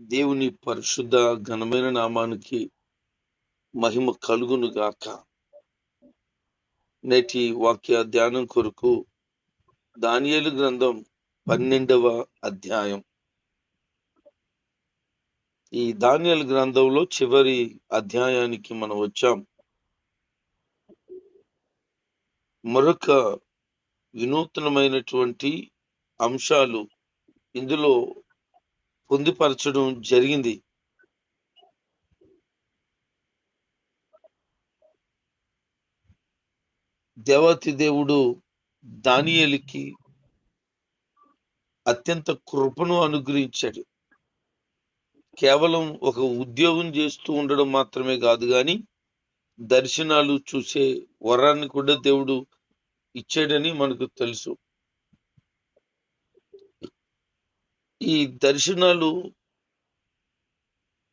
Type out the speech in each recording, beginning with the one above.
దేవుని పరిశుద్ధ ఘనమైన నామానికి మహిమ కలుగును గాక. నేటి వాక్య ధ్యానం కొరకు దానియేలు గ్రంథం పన్నెండవ అధ్యాయం. ఈ దానియేలు గ్రంథంలో చివరి అధ్యాయానికి మనం వచ్చాం. మరొక వినూతనమైనటువంటి అంశాలు ఇందులో పొందుపరచడం జరిగింది. దేవతి దేవుడు దానియలికి అత్యంత కృపను అనుగ్రహించాడు. కేవలం ఒక ఉద్యోగం చేస్తూ ఉండడం మాత్రమే కాదు కానీ దర్శనాలు చూసే వరాన్ని కూడా దేవుడు ఇచ్చాడని మనకు తెలుసు. ఈ దర్శనాలు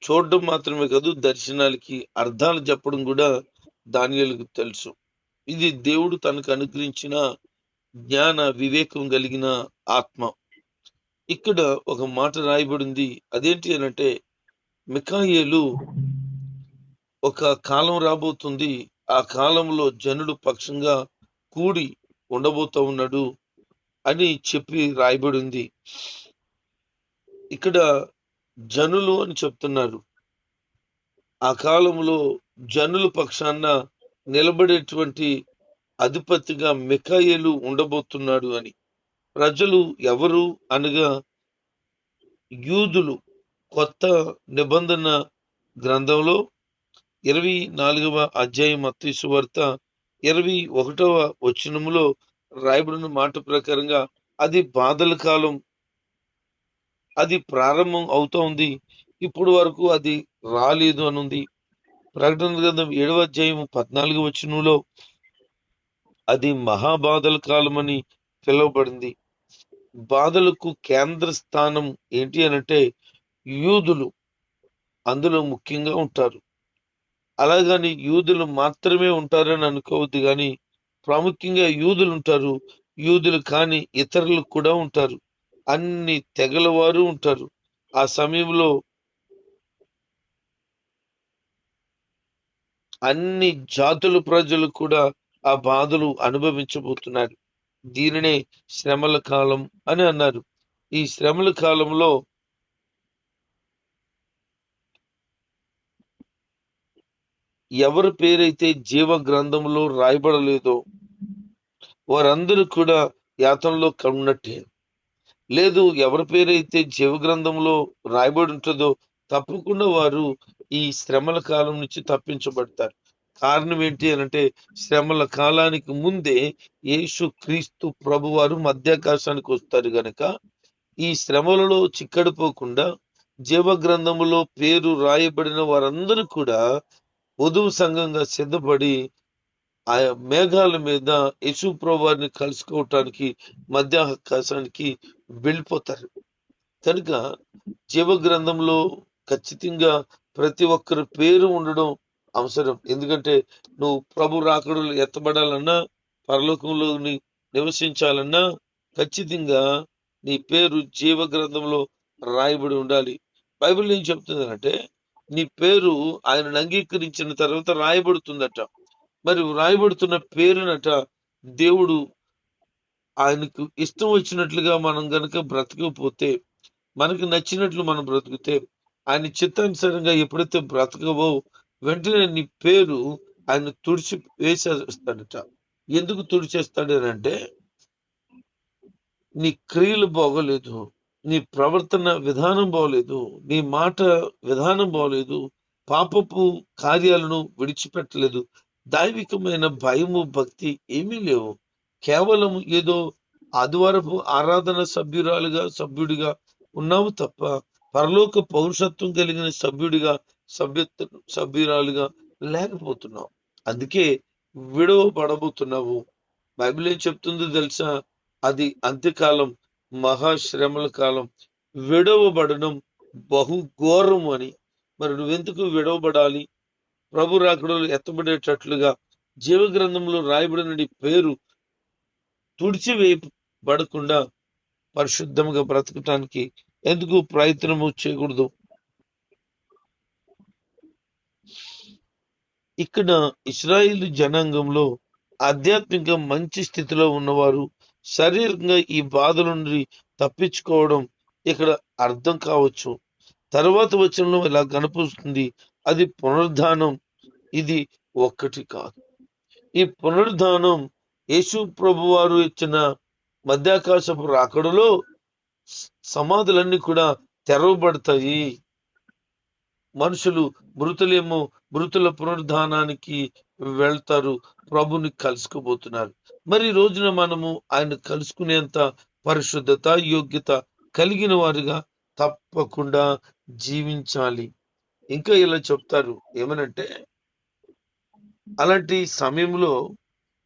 చూడడం మాత్రమే కాదు దర్శనాలకి అర్థాలు చెప్పడం కూడా దానియాలకు తెలుసు. ఇది దేవుడు తనకు అనుగ్రహించిన జ్ఞాన వివేకం కలిగిన ఆత్మ. ఇక్కడ ఒక మాట రాయబడింది. అదేంటి అనంటే మికాయేలు ఒక కాలం రాబోతుంది. ఆ కాలంలో జనుడు పక్షంగా కూడి ఉండబోతా ఉన్నాడు అని చెప్పి రాయబడింది. ఇక్కడ జనులు అని చెప్తున్నారు. ఆ కాలంలో జనుల పక్షాన నిలబడేటువంటి అధిపతిగా మికాయేలు ఉండబోతున్నాడు అని. ప్రజలు ఎవరు అనగా యూదులు. కొత్త నిబంధన గ్రంథంలో ఇరవై నాలుగవ అధ్యాయం మత్తయి వార్త ఇరవై ఒకటవ వచనములో రాయబడిన మాట ప్రకారంగా అది బాధల కాలం అది ప్రారంభం అవుతోంది ఇప్పుడు వరకు అది రాలేదు అనుంది. ప్రకటన గ్రంథం ఏడవ అధ్యాయం పద్నాలుగు వచనంలో అది మహాబాధల కాలం అని పిలువబడింది. బాధలకు కేంద్ర స్థానం ఏంటి అనంటే యూదులు. అందులో ముఖ్యంగా ఉంటారు. అలాగని యూదులు మాత్రమే ఉంటారని అనుకోవద్దు కానీ ప్రాముఖ్యంగా యూదులు ఉంటారు. యూదులు కాని ఇతరులు కూడా ఉంటారు. అన్ని తెగల వారు ఉంటారు. ఆ సమయంలో అన్ని జాతుల ప్రజలు కూడా ఆ బాధలు అనుభవించబోతున్నారు. దీనినే శ్రమల కాలం అని అన్నారు. ఈ శ్రమల కాలంలో ఎవరి పేరైతే జీవ గ్రంథంలో రాయబడలేదో వారందరూ కూడా యాతంలో కన్నట్టే. లేదు ఎవరి పేరైతే జీవ గ్రంథంలో రాయబడి ఉంటుందో తప్పకుండా వారు ఈ శ్రమల కాలం నుంచి తప్పించబడతారు. కారణం ఏంటి అనంటే శ్రమల కాలానికి ముందే యేసు క్రీస్తు ప్రభు వారు మధ్యాకాశానికి వస్తారు గనక ఈ శ్రమలలో చిక్కడిపోకుండా జీవ గ్రంథములో పేరు రాయబడిన వారందరూ కూడా వధువు సంఘంగా సిద్ధపడి ఆ మేఘాల మీద యేసు ప్రభు వారిని కలుసుకోవటానికి మధ్యాకాశానికి వెళ్ళిపోతారు. కనుక జీవ గ్రంథంలో ఖచ్చితంగా ప్రతి ఒక్కరి పేరు ఉండడం అవసరం. ఎందుకంటే నువ్వు ప్రభు రాకడలు ఎత్తబడాలన్నా పరలోకంలో నివసించాలన్నా ఖచ్చితంగా నీ పేరు జీవ గ్రంథంలో రాయబడి ఉండాలి. బైబిల్ ఏం చెప్తుందంటే నీ పేరు ఆయనను అంగీకరించిన తర్వాత రాయబడుతుందట. మరి రాయబడుతున్న పేరునట దేవుడు ఆయనకు ఇష్టం వచ్చినట్లుగా మనం గనక బ్రతకపోతే మనకు నచ్చినట్లు మనం బ్రతికితే ఆయన చిత్తానుసారంగా ఎప్పుడైతే బ్రతకవో వెంటనే నీ పేరు ఆయన తుడిచి వేసేస్తాడట. ఎందుకు తుడిచేస్తాడు అంటే నీ క్రియలు బాగోలేదు నీ ప్రవర్తన విధానం బాగోలేదు నీ మాట విధానం బాగోలేదు పాపపు కార్యాలను విడిచిపెట్టలేదు దైవికమైన భయము భక్తి ఏమీ లేవు. కేవలం ఏదో ఆదివారపు ఆరాధన సభ్యురాలుగా సభ్యుడిగా ఉన్నావు తప్ప పరలోక పౌరుషత్వం కలిగిన సభ్యుడిగా సభ్య సభ్యురాలుగా లేకపోతున్నావు. అందుకే విడవబడబోతున్నావు. బైబిల్ ఏం చెప్తుందో తెలుసా? అది అంత్యకాలం మహాశ్రమల కాలం. విడవబడడం బహు ఘోరం అని. మరి నువ్వెందుకు విడవబడాలి? ప్రభు రాకడలు ఎత్తబడేటట్లుగా జీవ గ్రంథంలో రాయబడిన పేరు తుడిచివేయబడకుండా పరిశుద్ధంగా బ్రతకటానికి ఎందుకు ప్రయత్నము చేయకూడదు? ఇక్కడ ఇస్రాయిల్ జనాంగంలో ఆధ్యాత్మిక మంచి స్థితిలో ఉన్నవారు శారీరకంగా ఈ బాధల నుండి తప్పించుకోవడం ఇక్కడ అర్థం కావచ్చు. తర్వాత వచనంలో ఇలా కనిపిస్తుంది అది పునరుద్ధానం. ఇది ఒక్కటి కాదు. ఈ పునరుద్ధానం యేసు ప్రభు వారు ఇచ్చిన మధ్యాకాశపు రాకడలో సమాధులన్నీ కూడా తెరవబడతాయి. మనుషులు మృతులేమో మృతుల పునరుద్ధానానికి వెళ్తారు. ప్రభుని కలుసుకోబోతున్నారు. మరి రోజున మనము ఆయన కలుసుకునేంత పరిశుద్ధత యోగ్యత కలిగిన వారిగా తప్పకుండా జీవించాలి. ఇంకా ఇలా చెప్తారు. ఏమనంటే అలాంటి సమయంలో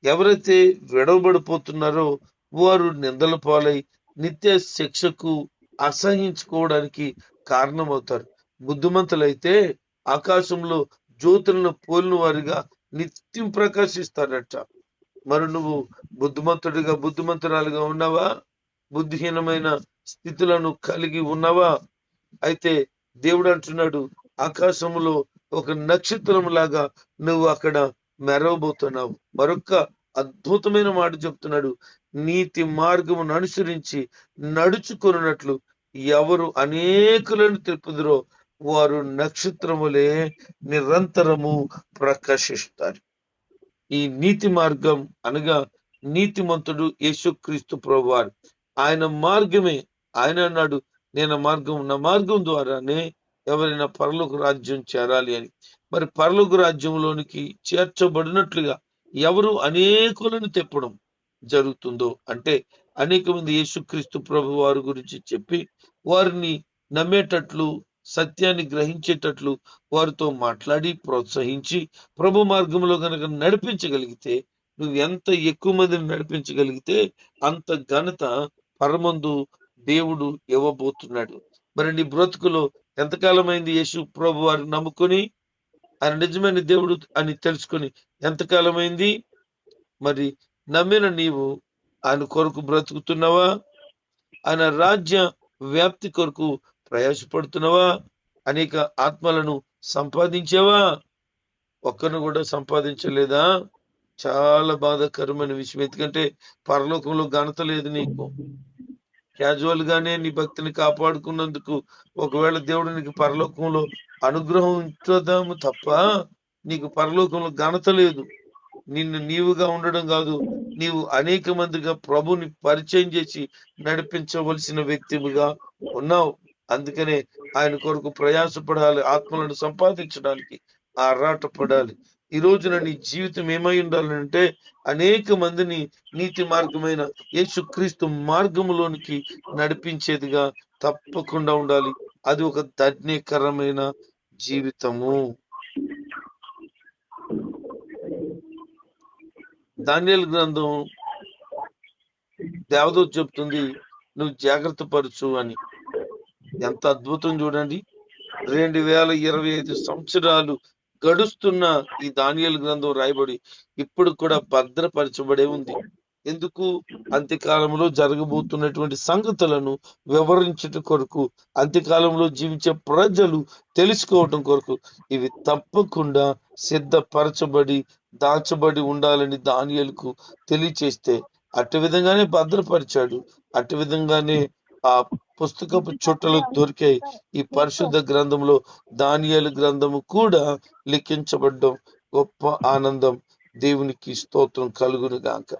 ఎవరైతే విడవబడిపోతున్నారో వారు నిందల పాలై నిత్య శిక్షకు అసహించుకోవడానికి కారణమవుతారు. బుద్ధిమంతులైతే ఆకాశంలో జ్యోతులను పోలిన వారిగా నిత్యం ప్రకాశిస్తారట. మరి నువ్వు బుద్ధిమంతుడిగా బుద్ధిమంతురాలుగా ఉన్నావా? బుద్ధిహీనమైన స్థితులను కలిగి ఉన్నావా? అయితే దేవుడు అంటున్నాడు ఆకాశంలో ఒక నక్షత్రం లాగా నువ్వు అక్కడ మెరవబోతున్నావు. మరొక అద్భుతమైన మాట చెప్తున్నాడు. నీతి మార్గమును అనుసరించి నడుచుకున్నట్లు ఎవరు అనేకులను తెలుపుదురో వారు నక్షత్రములే నిరంతరము ప్రకాశిస్తారు. ఈ నీతి మార్గం అనగా నీతిమంతుడు యేసుక్రీస్తు ప్రభువారు. ఆయన మార్గమే. ఆయన అన్నాడు నేను మార్గం నా మార్గం ద్వారానే ఎవరైనా పరలోక రాజ్యం చేరాలి అని. మరి పరలోక రాజ్యంలోనికి చేర్చబడినట్లుగా ఎవరు అనేకులను తెప్పడం జరుగుతుందో అంటే అనేక మంది యేసుక్రీస్తు ప్రభు వారి గురించి చెప్పి వారిని నమ్మేటట్లు సత్యాన్ని గ్రహించేటట్లు వారితో మాట్లాడి ప్రోత్సహించి ప్రభు మార్గంలో కనుక నడిపించగలిగితే నువ్వు ఎంత ఎక్కువ మందిని నడిపించగలిగితే అంత ఘనత పరమందు దేవుడు ఇవ్వబోతున్నాడు. మరి నీ బ్రతుకులో ఎంతకాలమైంది యేసు ప్రభు వారిని నమ్ముకొని? ఆయన నిజమైన దేవుడు అని తెలుసుకొని ఎంతకాలమైంది మరి నమ్మిన నీవు ఆయన కొరకు బ్రతుకుతున్నావా? ఆయన రాజ్య వ్యాప్తి కొరకు ప్రయాసపడుతున్నావా? అనేక ఆత్మలను సంపాదించావా? ఒక్కను కూడా సంపాదించలేదా? చాలా బాధాకరమైన విషయం. ఎందుకంటే పరలోకంలో ఘనత లేదు నీకు. క్యాజువల్ గానే నీ భక్తిని కాపాడుకున్నందుకు ఒకవేళ దేవుడు నీకు పరలోకంలో అనుగ్రహం ఉంచుదాము తప్ప నీకు పరలోకంలో ఘనత లేదు. నిన్ను నీవుగా ఉండడం కాదు. నీవు అనేక మందిగా ప్రభుని పరిచయం చేసి నడిపించవలసిన వ్యక్తిగా ఉన్నావు. అందుకనే ఆయన కొరకు ప్రయాసపడాలి ఆత్మలను సంపాదించడానికి ఆరాట పడాలి ఈ రోజున నీ జీవితం ఏమై ఉండాలంటే అనేక మందిని నీతి మార్గమైన యేసుక్రీస్తు మార్గములోనికి నడిపించేదిగా తప్పకుండా ఉండాలి. అది ఒక ధన్యకరమైన జీవితము. ధాన్యాల గ్రంథం దేవదూత చెప్తుంది నువ్వు జాగ్రత్త పరచు అని. ఎంత అద్భుతం చూడండి. రెండు వేల ఇరవై ఐదు సంవత్సరాలు గడుస్తున్న ఈ ధాన్యాల గ్రంథం రాయబడి ఇప్పుడు కూడా భద్రపరచబడే ఉంది. ఎందుకు? అంత్యకాలంలో జరగబోతున్నటువంటి సంగతులను వివరించటం కొరకు అంత్యకాలంలో జీవించే ప్రజలు తెలుసుకోవటం కొరకు ఇవి తప్పకుండా సిద్ధపరచబడి దాచబడి ఉండాలని దానియలకు తెలియచేస్తే అటు విధంగానే భద్రపరిచాడు. అటు విధంగానే ఆ పుస్తకపు చుట్టలు దొరికాయి. ఈ పరిశుద్ధ గ్రంథంలో దానియలు గ్రంథము కూడా లిఖించబడ్డం గొప్ప ఆనందం. దేవునికి స్తోత్రం కలుగును గాక.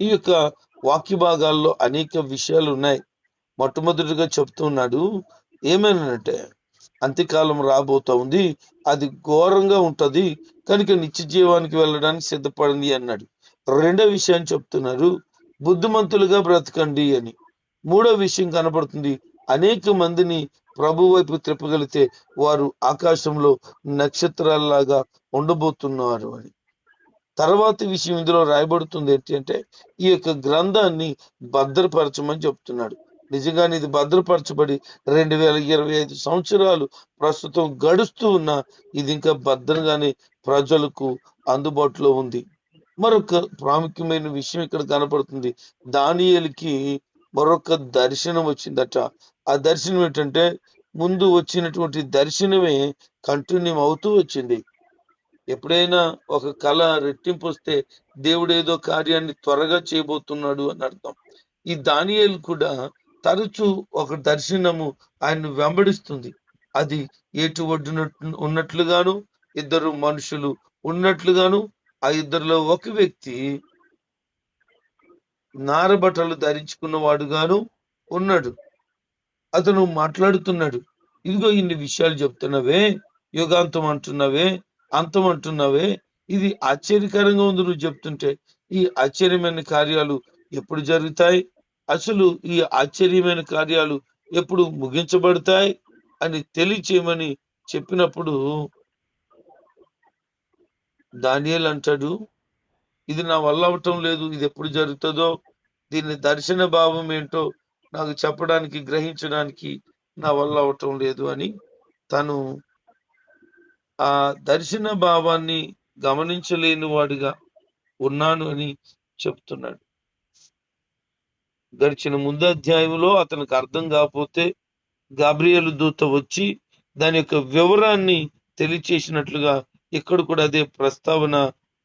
ఈ యొక్క వాక్య భాగాల్లో అనేక విషయాలు ఉన్నాయి. మొట్టమొదటిగా చెప్తున్నాడు ఏమేనంటే అంత్యకాలం రాబోతా ఉంది. అది ఘోరంగా ఉంటుంది. కనుక నిత్య జీవానికి వెళ్ళడానికి సిద్ధపడింది అన్నాడు. రెండో విషయాన్ని చెప్తున్నారు. బుద్ధిమంతులుగా బ్రతకండి అని. మూడో విషయం కనబడుతుంది. అనేక మందిని ప్రభు వైపు త్రిప్పగలిగితే వారు ఆకాశంలో నక్షత్రాల్లాగా ఉండబోతున్నారు అని. తర్వాత విషయం ఇందులో రాయబడుతుంది ఏంటి అంటే ఈ యొక్క గ్రంథాన్ని భద్రపరచమని చెప్తున్నాడు. నిజంగానే ఇది భద్రపరచబడి రెండు వేల ఇరవై ఐదు సంవత్సరాలు ప్రస్తుతం గడుస్తూ ఉన్న ఇది ఇంకా భద్రంగానే ప్రజలకు అందుబాటులో ఉంది. మరొక ప్రాముఖ్యమైన విషయం ఇక్కడ కనపడుతుంది. దానియలకి మరొక దర్శనం వచ్చిందట. ఆ దర్శనం ఏంటంటే ముందు వచ్చినటువంటి దర్శనమే కంటిన్యూ అవుతూ వచ్చింది. ఎప్పుడైనా ఒక కళ రెట్టింపు వస్తే దేవుడు ఏదో కార్యాన్ని త్వరగా చేయబోతున్నాడు అని అర్థం. ఈ దానియేలు కూడా తరచూ ఒక దర్శనము ఆయన్ను వెంబడిస్తుంది. అది ఏటు ఒడ్డున ఉన్నట్లుగాను ఇద్దరు మనుషులు ఉన్నట్లుగాను ఆ ఇద్దరిలో ఒక వ్యక్తి నారబట్టలు ధరించుకున్న వాడుగాను ఉన్నాడు. అతను మాట్లాడుతున్నాడు. ఇదిగో ఇన్ని విషయాలు చెప్తున్నవే యుగాంతం అంటున్నవే అంతం అంటున్నవే ఇది ఆశ్చర్యకరంగా ఉంది నువ్వు చెప్తుంటే. ఈ ఆశ్చర్యమైన కార్యాలు ఎప్పుడు జరుగుతాయి? అసలు ఈ ఆశ్చర్యమైన కార్యాలు ఎప్పుడు ముగించబడతాయి అని తెలియచేయమని చెప్పినప్పుడు దానియల్ అంటాడు ఇది నా వల్ల అవటం లేదు ఇది ఎప్పుడు జరుగుతుందో దీని దర్శన భావం ఏంటో నాకు చెప్పడానికి గ్రహించడానికి నా వల్ల అవటం లేదు అని తను ఆ దర్శన భావాన్ని గమనించలేని వాడిగా ఉన్నాను అని చెప్తున్నాడు. గడిచిన ముందు అధ్యాయంలో అతనికి అర్థం కాకపోతే గాబ్రియలు దూత వచ్చి దాని యొక్క వివరాన్ని తెలియచేసినట్లుగా ఇక్కడ కూడా అదే ప్రస్తావన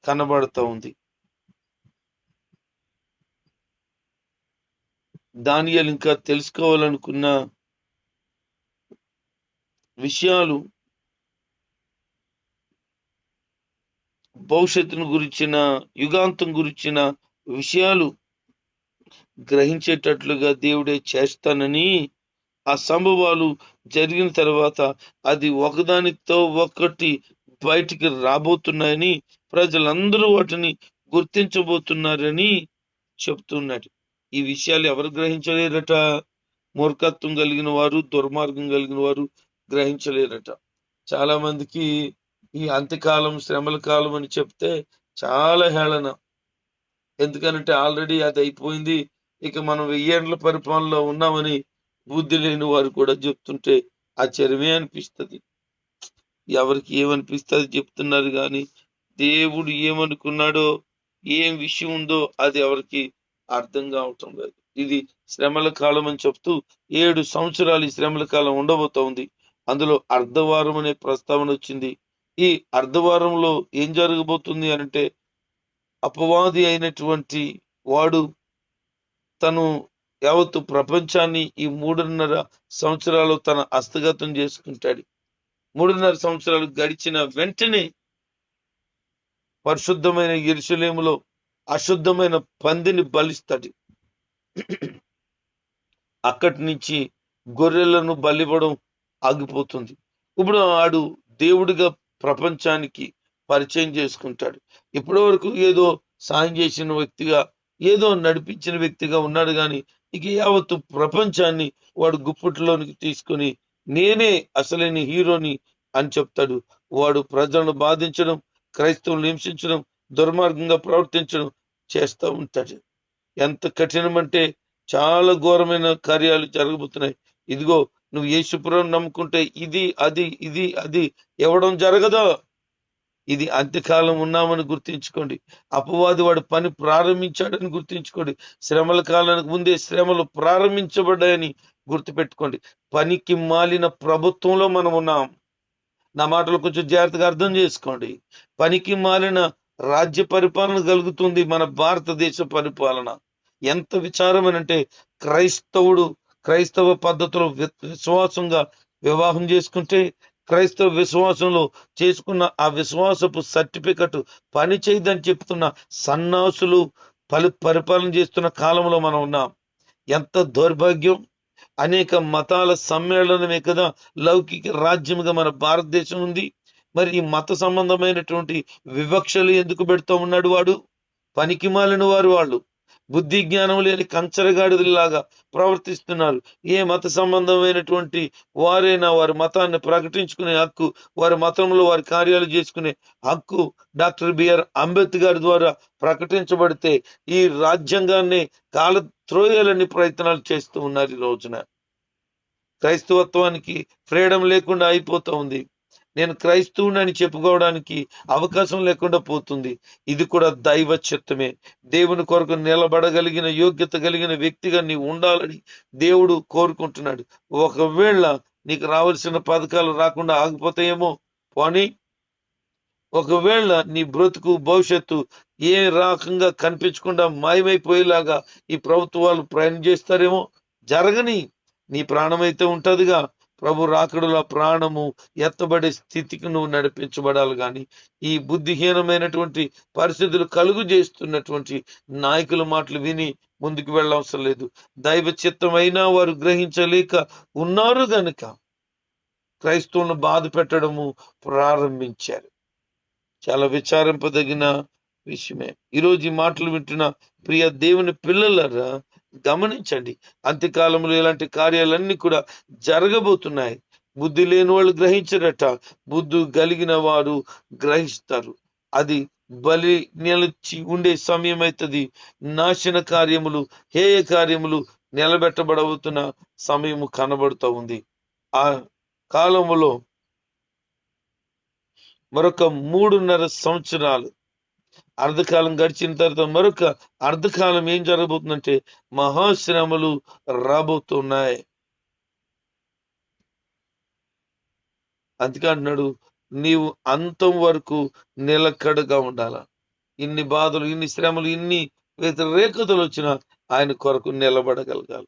కనబడతా ఉంది. దానియలు ఇంకా తెలుసుకోవాలనుకున్న విషయాలు భవిష్యత్తును గురించిన యుగాంతం గురించిన విషయాలు గ్రహించేటట్లుగా దేవుడే చేస్తానని ఆ సంభవాలు జరిగిన తర్వాత అది ఒకదానితో ఒకటి బయటికి రాబోతున్నాయని ప్రజలందరూ వాటిని గుర్తించబోతున్నారని చెప్తున్నాడు ఈ విషయాలు ఎవరు గ్రహించలేరట? మూర్ఖత్వం కలిగిన వారు దుర్మార్గం కలిగిన వారు గ్రహించలేరట. చాలా మందికి ఈ అంత్యకాలం శ్రమల కాలం అని చెప్తే చాలా హేళన. ఎందుకనంటే ఆల్రెడీ అది అయిపోయింది. ఇక మనం వెయ్యేండ్ల పరిపాలనలో ఉన్నామని బుద్ధి లేని వారు కూడా చెప్తుంటే ఆశ్చర్యమే అనిపిస్తుంది. ఎవరికి ఏమనిపిస్తుంది చెప్తున్నారు కానీ దేవుడు ఏమనుకున్నాడో ఏం విషయం ఉందో అది ఎవరికి అర్థం కావటం లేదు. ఇది శ్రమల కాలం అని చెప్తూ ఏడు సంవత్సరాలు ఈ శ్రమల కాలం ఉండబోతోంది. అందులో అర్ధవారం అనే ప్రస్తావన వచ్చింది. ఈ అర్ధవారంలో ఏం జరగబోతుంది అంటే అపవాది అయినటువంటి వాడు తను యావత్తు ప్రపంచాన్ని ఈ మూడున్నర సంవత్సరాలు తన హస్తగతం చేసుకుంటాడు. మూడున్నర సంవత్సరాలు గడిచిన వెంటనే పరిశుద్ధమైన ఎరుసలేములో అశుద్ధమైన పందిని బలిస్తాడు. అక్కడి నుంచి గొర్రెలను బలివ్వడం ఆగిపోతుంది. ఇప్పుడు ఆడు దేవుడిగా ప్రపంచానికి పరిచయం చేసుకుంటాడు. ఇప్పటి వరకు ఏదో సాయం చేసిన వ్యక్తిగా ఏదో నడిపించిన వ్యక్తిగా ఉన్నాడు కానీ ఇక యావత్తు ప్రపంచాన్ని వాడు గుప్పట్లోనికి తీసుకొని నేనే అసలైన హీరోని అని చెప్తాడు. వాడు ప్రజలను బాధించడం క్రైస్తవులను హింసించడం దుర్మార్గంగా ప్రవర్తించడం చేస్తూ ఉంటాడు. ఎంత కఠినమంటే చాలా ఘోరమైన కార్యాలు జరగబోతున్నాయి. ఇదిగో నువ్వు యేసుపురం నమ్ముకుంటే ఇది అది ఇది అది ఇవ్వడం జరగదో? ఇది అంత్యకాలం ఉన్నామని గుర్తించుకోండి. అపవాది వాడు పని ప్రారంభించాడని గుర్తించుకోండి. శ్రమల కాలానికి ముందే శ్రమలు ప్రారంభించబడ్డాయని గుర్తుపెట్టుకోండి. పనికి మాలిన ప్రభుత్వంలో మనం ఉన్నాం. నా మాటలు కొంచెం జాగ్రత్తగా అర్థం చేసుకోండి. పనికి మాలిన రాజ్య పరిపాలన కలుగుతుంది మన భారతదేశ పరిపాలన. ఎంత విచారమనంటే క్రైస్తవుడు క్రైస్తవ పద్ధతిలో వి- విశ్వాసంగా వివాహం చేసుకుంటే క్రైస్తవ విశ్వాసంలో చేసుకున్న ఆ విశ్వాసపు సర్టిఫికెట్ పని చేయదని చెప్తున్న సన్నాసులు పలి పరిపాలన చేస్తున్న కాలంలో మనం ఉన్నాం. ఎంత దౌర్భాగ్యం! అనేక మతాల సమ్మేళనమే కదా లౌకిక రాజ్యంగా మన భారతదేశం ఉంది. మరి ఈ మత సంబంధమైనటువంటి వివక్షలు ఎందుకు పెడుతూ ఉన్నాడు వాడు? పనికి మాలిన వారు వాళ్ళు. బుద్ధి జ్ఞానం లేని కంచరగాడిలాగా ప్రవర్తిస్తున్నారు. ఏ మత సంబంధమైనటువంటి వారైనా వారి మతాన్ని ప్రకటించుకునే హక్కు వారి మతంలో వారి కార్యాలు చేసుకునే హక్కు డాక్టర్ బిఆర్ అంబేద్కర్ ద్వారా ప్రకటించబడితే ఈ రాజ్యాంగాన్ని కాల త్రోయాలని ప్రయత్నాలు చేస్తూ ఉన్నారు ఈ రోజున. క్రైస్తవత్వానికి ఫ్రీడమ్ లేకుండా అయిపోతూ ఉంది. నేను క్రైస్తవుని అని చెప్పుకోవడానికి అవకాశం లేకుండా పోతుంది. ఇది కూడా దైవ చిత్తమే దేవుని కొరకు నిలబడగలిగిన యోగ్యత కలిగిన వ్యక్తిగా నీవు ఉండాలని దేవుడు కోరుకుంటున్నాడు. ఒకవేళ నీకు రావాల్సిన పథకాలు రాకుండా ఆగిపోతాయేమో పోనీ. ఒకవేళ నీ బ్రతుకు భవిష్యత్తు ఏ రకంగా కనిపించకుండా మాయమైపోయేలాగా ఈ ప్రభుత్వాలు ప్రయాణం చేస్తారేమో జరగని నీ ప్రాణమైతే ఉంటుందిగా. ప్రభు రాకడుల ప్రాణము ఎత్తబడే స్థితికి నువ్వు నడిపించబడాలి గాని ఈ బుద్ధిహీనమైనటువంటి పరిస్థితులు కలుగు చేస్తున్నటువంటి నాయకుల మాటలు విని ముందుకు వెళ్ళవసరం లేదు. దైవ చిత్తమైనా వారు గ్రహించలేక ఉన్నారు గనుక క్రైస్తవులను బాధ పెట్టడము ప్రారంభించారు. చాలా విచారింపదగిన విషయమే. ఈరోజు ఈ మాటలు వింటున్న ప్రియ దేవుని పిల్లలరా గమనించండి. అంత్యకాలంలో ఇలాంటి కార్యాలన్నీ కూడా జరగబోతున్నాయి. బుద్ధి లేని వాళ్ళు గ్రహించరట. బుద్ధి కలిగిన వారు గ్రహిస్తారు. అది బలి నిలిచి ఉండే సమయం అవుతుంది నాశన కార్యములు హేయ కార్యములు నిలబెట్టబడబోతున్న సమయము కనబడుతూ ఉంది. ఆ కాలములో మరొక మూడున్నర సంవత్సరాలు అర్ధకాలం గడిచిన తర్వాత మరొక అర్ధకాలం ఏం జరగబోతుందంటే మహాశ్రమలు రాబోతున్నాయి. అందుకే అంటున్నాడు నీవు అంతం వరకు నిలకడగా ఉండాల? ఇన్ని బాధలు ఇన్ని శ్రమలు ఇన్ని వ్యతిరేకతలు వచ్చినా ఆయన కొరకు నిలబడగలగాలి.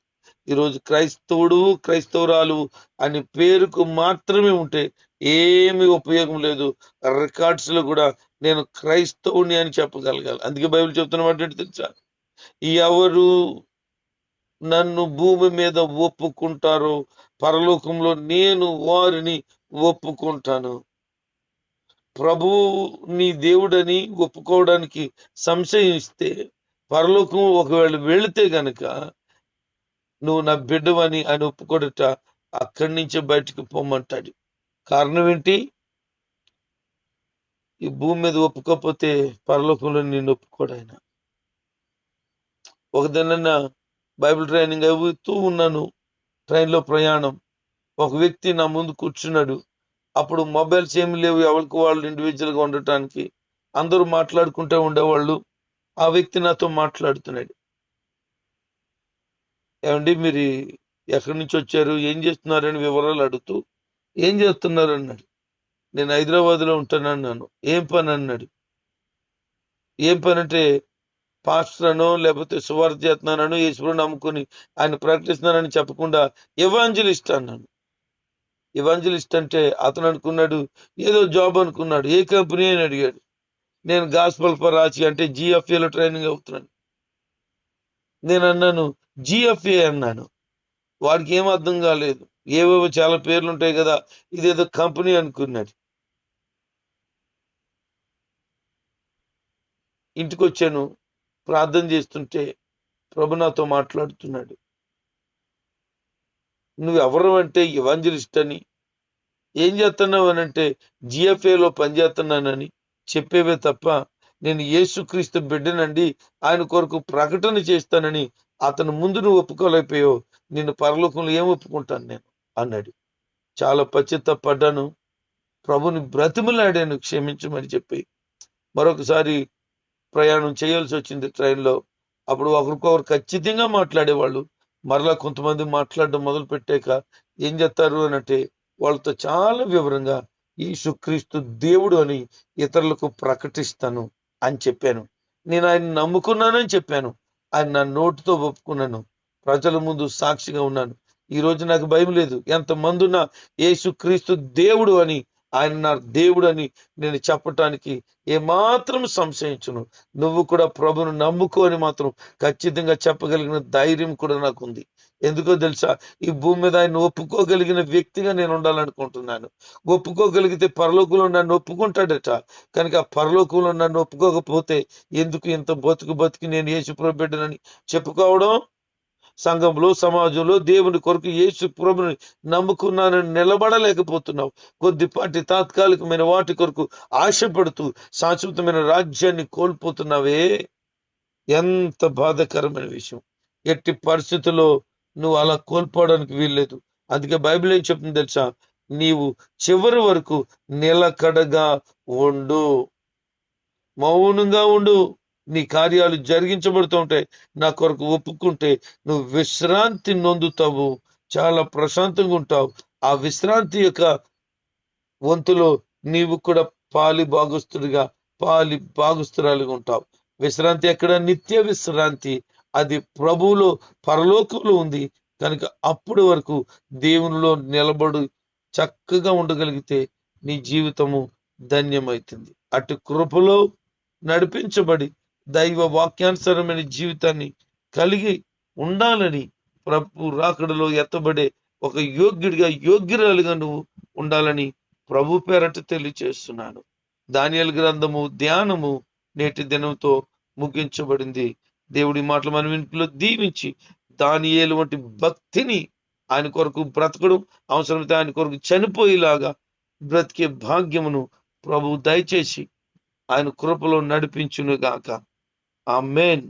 ఈరోజు క్రైస్తవుడు క్రైస్తవురాలు అని పేరుకు మాత్రమే ఉంటే ఏమి ఉపయోగం లేదు. రికార్డ్స్లో కూడా నేను క్రైస్తవుని అని చెప్పగలగాలి. అందుకే బైబిల్ చెప్తున్న మాట ఏంటి తెలుసా? ఎవరు నన్ను భూమి మీద ఒప్పుకుంటారో పరలోకంలో నేను వారిని ఒప్పుకుంటాను. ప్రభు నీ దేవుడని ఒప్పుకోవడానికి సంశయిస్తే పరలోకం ఒకవేళ వెళితే గనక నువ్వు నా బిడ్డవని అని ఒప్పుకోడట అక్కడి నుంచి బయటకు పొమ్మంటాడు కారణం ఏంటి? ఈ భూమి మీద ఒప్పుకోకపోతే పరలోకంలో నేను ఒప్పుకోడు ఆయన. ఒకదన్న బైబిల్ ట్రైనింగ్ అవుతూ ఉన్నాను. ట్రైన్లో ప్రయాణం. ఒక వ్యక్తి నా ముందు కూర్చున్నాడు. అప్పుడు మొబైల్స్ ఏమి లేవు. ఎవరికి వాళ్ళు ఇండివిజువల్గా ఉండటానికి అందరూ మాట్లాడుకుంటూ ఉండేవాళ్ళు. ఆ వ్యక్తి నాతో మాట్లాడుతున్నాడు. ఏమండి మీరు ఎక్కడి నుంచి వచ్చారు? ఏం చేస్తున్నారని వివరాలు అడుగుతూ ఏం చేస్తున్నారు? అన్నాడు. నేను హైదరాబాద్లో ఉంటాను అన్నాను. ఏం పని? అన్నాడు. ఏం పని అంటే పాస్టర్నో లేకపోతే సువార్త చేస్తున్నానో ఈశ్వరు నమ్ముకుని ఆయన ప్రకటిస్తున్నానని చెప్పకుండా ఎవాంజలిస్ట్ అన్నాను. ఇవాంజలిస్ట్ అంటే అతను అనుకున్నాడు ఏదో జాబ్ అనుకున్నాడు ఏ కంపెనీ అని అడిగాడు. నేను గాస్పల్ ఫరాచి అంటే జిఎఫ్ఏలో ట్రైనింగ్ అవుతున్నాను. నేను అన్నాను జిఎఫ్ఏ అన్నాను. వాడికి ఏం అర్థం కాలేదు. ఏవేవో చాలా పేర్లు ఉంటాయి కదా ఇదేదో కంపెనీ అనుకున్నాడు. ఇంటికి వచ్చాను ప్రార్థన చేస్తుంటే ప్రభు నాతో మాట్లాడుతున్నాడు. నువ్వు ఎవరు అంటే ఇవాంజలిస్ట్ అని ఏం చేస్తున్నావు అని అంటే జిఎఫ్ఏలో పనిచేస్తున్నానని చెప్పేవే తప్ప నేను యేసుక్రీస్తు బిడ్డనండి. ఆయన కొరకు ప్రకటన చేస్తానని అతను ముందు నువ్వు ఒప్పుకోలేకపోయావు. నిన్ను పరలోకంలో ఏం ఒప్పుకుంటాను నేను? అన్నాడు. చాలా పశ్చిత్తపడ్డాను. ప్రభుని బ్రతిమలాడాను క్షమించమని చెప్పి. మరొకసారి ప్రయాణం చేయాల్సి వచ్చింది ట్రైన్లో. అప్పుడు ఒకరికొకరు ఖచ్చితంగా మాట్లాడేవాళ్ళు. మరలా కొంతమంది మాట్లాడడం మొదలు పెట్టాక ఏం చేస్తారు అనంటే వాళ్ళతో చాలా వివరంగా యేసుక్రీస్తు దేవుడు అని ఇతరులకు ప్రకటిస్తాను. అని చెప్పాను. నేను ఆయన నమ్ముకున్నానని చెప్పాను. ఆయన నా నోటితో ఒప్పుకున్నాను. ప్రజల ముందు సాక్షిగా ఉన్నాను. ఈ రోజు నాకు భయం లేదు. ఎంత యేసు యేసుక్రీస్తు దేవుడు అని ఆయన నా దేవుడు అని నేను చెప్పటానికి ఏమాత్రం సంశయించును. నువ్వు కూడా ప్రభును నమ్ముకో అని మాత్రం ఖచ్చితంగా చెప్పగలిగిన ధైర్యం కూడా నాకుంది. ఎందుకో తెలుసా? ఈ భూమి మీద ఆయన ఒప్పుకోగలిగిన వ్యక్తిగా నేను ఉండాలనుకుంటున్నాను. ఒప్పుకోగలిగితే పరలోకంలో నన్ను ఒప్పుకుంటాడట. కనుక ఆ పరలోకంలో నన్ను ఒప్పుకోకపోతే ఎందుకు ఇంత బతుకు బతికి నేను యేసు బిడ్డనని చెప్పుకోవడం? సంఘంలో సమాజంలో దేవుని కొరకు యేసు ప్రభుని నమ్ముకున్నానని నిలబడలేకపోతున్నావు. కొద్దిపాటి తాత్కాలికమైన వాటి కొరకు ఆశపడుతూ శాశ్వతమైన రాజ్యాన్ని కోల్పోతున్నావే? ఎంత బాధకరమైన విషయం. ఎట్టి పరిస్థితుల్లో నువ్వు అలా కోల్పోవడానికి వీల్లేదు. అందుకే బైబిల్ ఏం చెప్తుంది తెలుసా? నీవు చివరి వరకు నిలకడగా ఉండు. మౌనంగా ఉండు. నీ కార్యాలు జరిగించబడుతూ ఉంటాయి. నా కొరకు ఒప్పుకుంటే నువ్వు విశ్రాంతి నొందుతావు. చాలా ప్రశాంతంగా ఉంటావు. ఆ విశ్రాంతి యొక్క వంతులో నీవు కూడా పాలి భాగస్తుడిగా పాలి భాగస్తురాలుగా ఉంటావు. విశ్రాంతి ఎక్కడ? నిత్య విశ్రాంతి. అది ప్రభువులో పరలోకంలో ఉంది. కనుక అప్పటి వరకు దేవునిలో నిలబడి చక్కగా ఉండగలిగితే నీ జీవితము ధన్యమవుతుంది. అటు కృపలో నడిపించబడి దైవ వాక్యానుసరమైన జీవితాన్ని కలిగి ఉండాలని ప్రభు రాకడలో ఎత్తబడే ఒక యోగ్యుడిగా యోగ్యురాలుగా నువ్వు ఉండాలని ప్రభు పేరట తెలియచేస్తున్నాను. దానియల్ గ్రంథము ధ్యానము నేటి దినంతో ముగించబడింది. దేవుడి మాటలు మన వినిపిలో దీవించి దానియేలు వంటి భక్తిని ఆయన కొరకు బ్రతకడం అవసరమైతే ఆయన కొరకు చనిపోయేలాగా బ్రతికే భాగ్యమును ప్రభు దయచేసి ఆయన కృపలో నడిపించును గాక ఆ మేన్